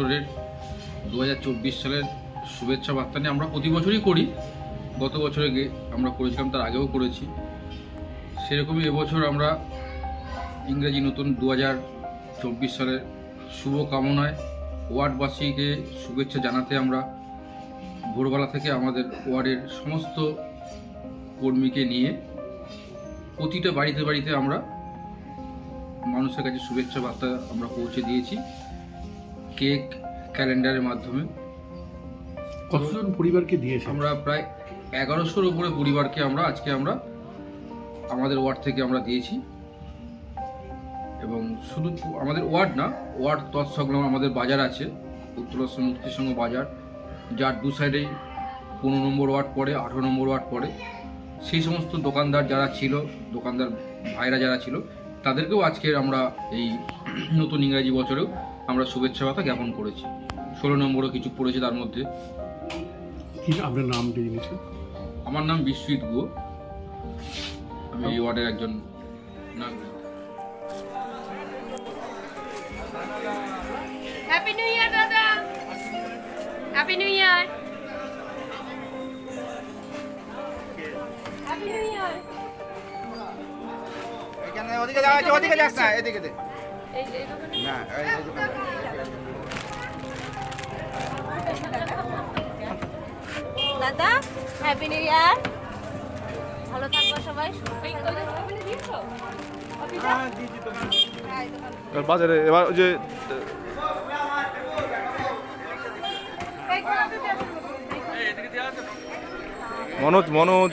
বছরের দু হাজার চব্বিশ সালের শুভেচ্ছা বার্তা নিয়ে আমরা প্রতি বছরই করি। গত বছরে আমরা করেছিলাম, তার আগেও করেছি। সেরকমই এবছর আমরা ইংরেজি নতুন দু হাজার চব্বিশ সালের শুভ কামনায় ওয়ার্ডবাসীকে শুভেচ্ছা জানাতে আমরা ভোরবেলা থেকে আমাদের ওয়ার্ডের সমস্ত কর্মীকে নিয়ে প্রতিটা বাড়িতে বাড়িতে আমরা মানুষের কাছে শুভেচ্ছা বার্তা আমরা পৌঁছে দিয়েছি। কেক ক্যালেন্ডারের মাধ্যমে। কতজন পরিবারকে দিয়েছি? আমরা প্রায় এগারোশোর উপরে পরিবারকে আমরা আজকে আমরা আমাদের ওয়ার্ড থেকে আমরা দিয়েছি। এবং শুধু আমাদের ওয়ার্ড না ওয়ার্ড তৎসংলগ্ন আমাদের বাজার আছে উত্তরস্ব মুক্তিসংঘ বাজার যার দু সাইডেই পনেরো নম্বর ওয়ার্ড পড়ে আঠেরো নম্বর ওয়ার্ড পড়ে। সেই সমস্ত দোকানদার যারা ছিল দোকানদার ভাইরা যারা ছিল তাদেরকেও আজকে আমরা এই নতুন ইংরাজি বছরেও আমরা শুভেচ্ছা বার্তা জ্ঞাপন করেছি। ষোলো নম্বরও কিছু পড়েছে তার মধ্যে। কি আপনার নাম জেনেছে আমার নাম বিশ্বজিৎ গুহ। আমি এই ওয়ার্ডের একজন নাগরিক। হ্যাপি নিউ ইয়ার দাদা। Happy new year happy new year এখানে ওদিকে যাওয়া ওদিকে যাস না এদিকে দে। এই এই দোকানে না। দাদা হ্যাপি নিউ ইয়ার ভালো থাকব সবাই বাজারে এবার ওই যে। মনোজ মনোজ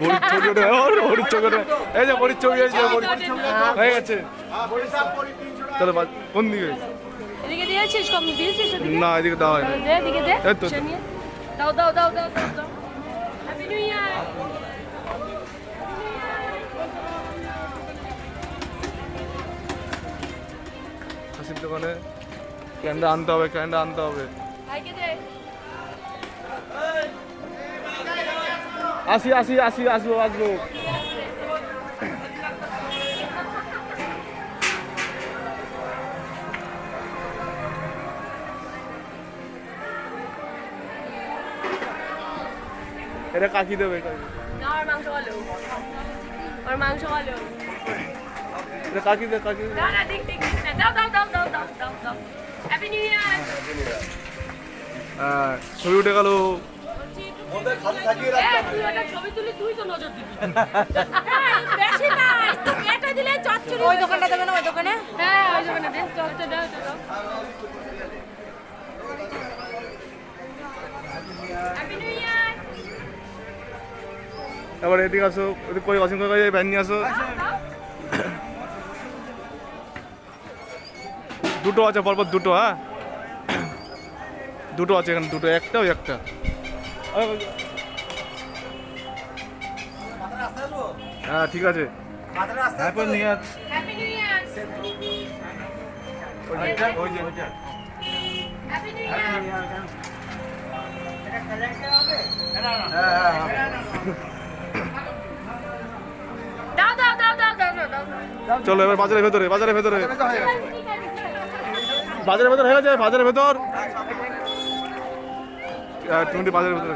বড়ির ছবি ওঠে এই যে বড়ির ছবি হয়েছে হয়ে গেছে। হ্যাঁ, চলো কোন দিকে? এদিকে দিয়েছিস কম দিয়েছিস না এদিকে দে। দাও দাও দাও দাও। দোকানে ক্যান্ডা আনতে হবে ক্যান্ডা আনতে হবে? আসি আসি আসি আসব আসব। এটা কাকি দেবে কাকি। কাকি দে কাকি দাও দাও দাও দাও দাও দাও দাও হ্যাপি নিউ ইয়ার ছবি উঠে গেল ছবি তুলি তুই তো নজর দিবি বেশি না এটা দিলে চচ্চড়ি ওই দোকানটা দেবে না, ওই দোকানে? ওই দোকানে দে চচ্চড়ি দাও দাও হ্যাপি এবার এদিকে আসো কই অসীম কাকা ব্যান নিয়ে আসো। দুটো আছে পরপর দুটো হ্যাঁ? দুটো আছে এখানে দুটো একটা ওই একটা। হ্যাঁ ঠিক আছে। দাও চলো এবার বাজারের ভেতরে বাজারের ভেতরে। বাজারের ভেতর হয়ে যায় বাজারের ভেতর। টুন্টি বাজারের ভেতর